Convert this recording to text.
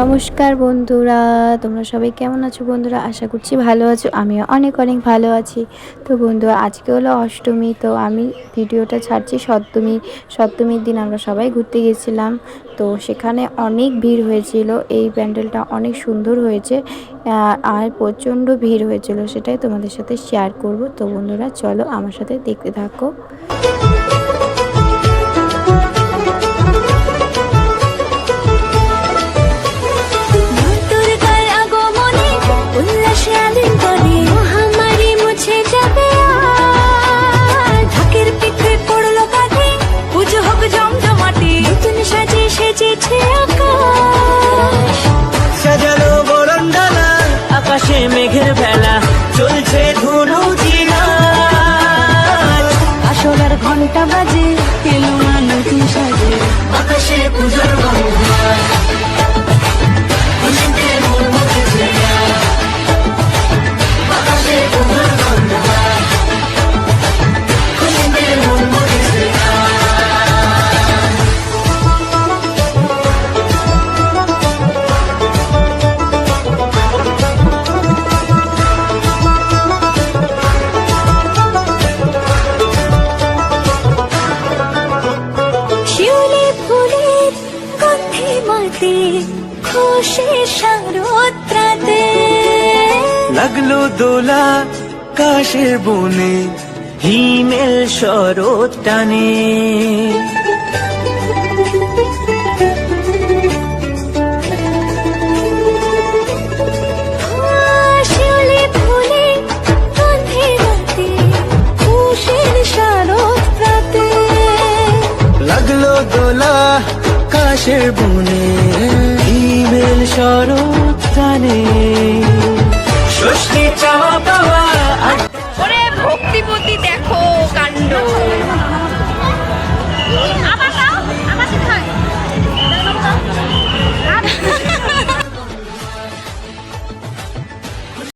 নমস্কার বন্ধুরা, তোমরা সবাই কেমন আছো বন্ধুরা? আশা করছি ভালো আছো, আমিও অনেক অনেক ভালো আছি। তো বন্ধুরা, আজকে হলো অষ্টমী, তো আমি ভিডিওটা ছাড়ছি সপ্তমী, সপ্তমীর দিন আমরা সবাই ঘুরতে গেছিলাম। তো সেখানে অনেক ভিড় হয়েছিল, এই প্যান্ডেলটা অনেক সুন্দর হয়েছে আর প্রচণ্ড ভিড় হয়েছিল, সেটাই তোমাদের সাথে শেয়ার করব। তো বন্ধুরা, চলো আমার সাথে দেখতে থাকো। আকাশে মেঘের ভেলা ফুলের গন্ধে মাতে খুশি শারদ্রাতে লাগল দোলা কাশের বনে হিমেল শরৎ টানে। কাশের বনে ইমেল শরৎ সৃষ্টি ষষ্ঠী